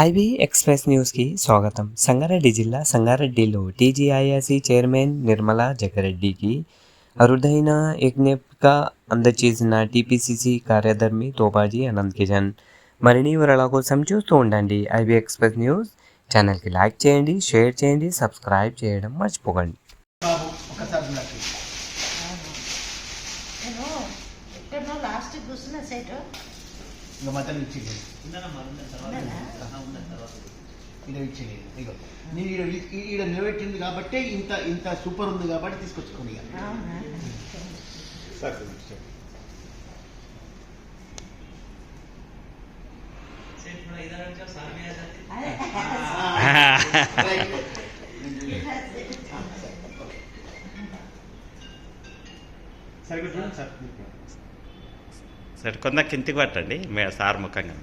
IB express న్యూస్కి స్వాగతం. సంగారెడ్డి జిల్లా సంగారెడ్డిలో టీజీఐఎస్సి చైర్మన్ నిర్మలా జగ్గారెడ్డికి అరుదైన యజ్ఞిక అందజేసిన టీపీసీసీ కార్యదర్శి తోబాజీ అనంత్ కిషన్. మరిన్ని వివరాల కోసం చూస్తూ ఉండండి ఐబీ ఎక్స్ప్రెస్ న్యూస్. ఛానల్కి లైక్ చేయండి షేర్ చేయండి సబ్స్క్రైబ్ చేయడం మర్చిపోకండి. లాస్ట్ కూర్చున్న సైట్ ఇంకా మధ్యలో ఇచ్చేది ఇగో నేను ఈడ ఈడ నిలబెట్టింది కాబట్టి ఇంత ఇంత సూపర్ ఉంది కాబట్టి తీసుకొచ్చుకోండి. సరే కొంత కిందికి పట్టండి మే సార్ ముఖంగా.